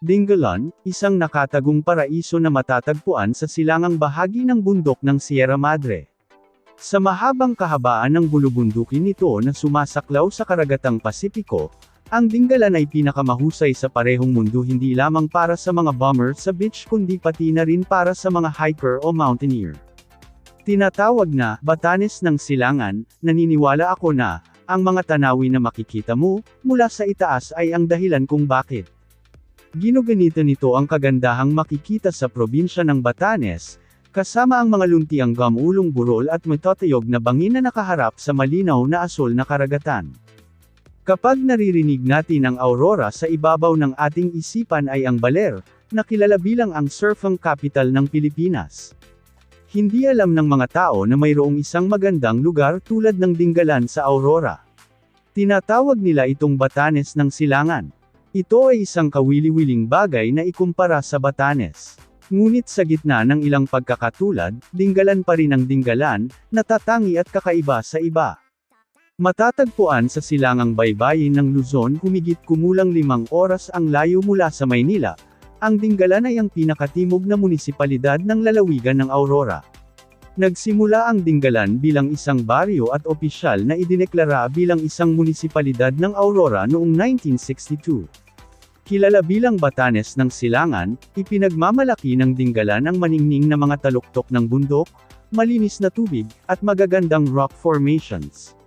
Dingalan, isang nakatagong paraiso na matatagpuan sa silangang bahagi ng bundok ng Sierra Madre. Sa mahabang kahabaan ng bulubundukin nito na sumasaklaw sa karagatang Pasipiko, ang Dingalan ay pinakamahusay sa parehong mundo hindi lamang para sa mga bomber sa beach kundi pati na rin para sa mga hiker o mountaineer. Tinatawag na Batanes ng Silangan, naniniwala ako na ang mga tanawin na makikita mo mula sa itaas ay ang dahilan kung bakit. Ginuganito nito ang kagandahang makikita sa probinsya ng Batanes, kasama ang mga luntiang gamulong burol at matatayog na bangin na nakaharap sa malinaw na asol na karagatan. Kapag naririnig natin ang aurora sa ibabaw ng ating isipan ay ang Baler, na kilala bilang ang surfing capital ng Pilipinas. Hindi alam ng mga tao na mayroong isang magandang lugar tulad ng Dinggalan sa Aurora. Tinatawag nila itong Batanes ng Silangan. Ito ay isang kawili-wiling bagay na ikumpara sa Batanes. Ngunit sa gitna ng ilang pagkakatulad, dinggalan pa rin ang dinggalan, natatangi at kakaiba sa iba. Matatagpuan sa silangang baybayin ng Luzon humigit kumulang limang oras ang layo mula sa Maynila. Ang dinggalan ay ang pinakatimog na munisipalidad ng lalawigan ng Aurora. Nagsimula ang Dinggalan bilang isang baryo at opisyal na idineklara bilang isang munisipalidad ng Aurora noong 1962. Kilala bilang Batanes ng Silangan, ipinagmamalaki ng Dinggalan ang maningning na mga taluktok ng bundok, malinis na tubig, at magagandang rock formations.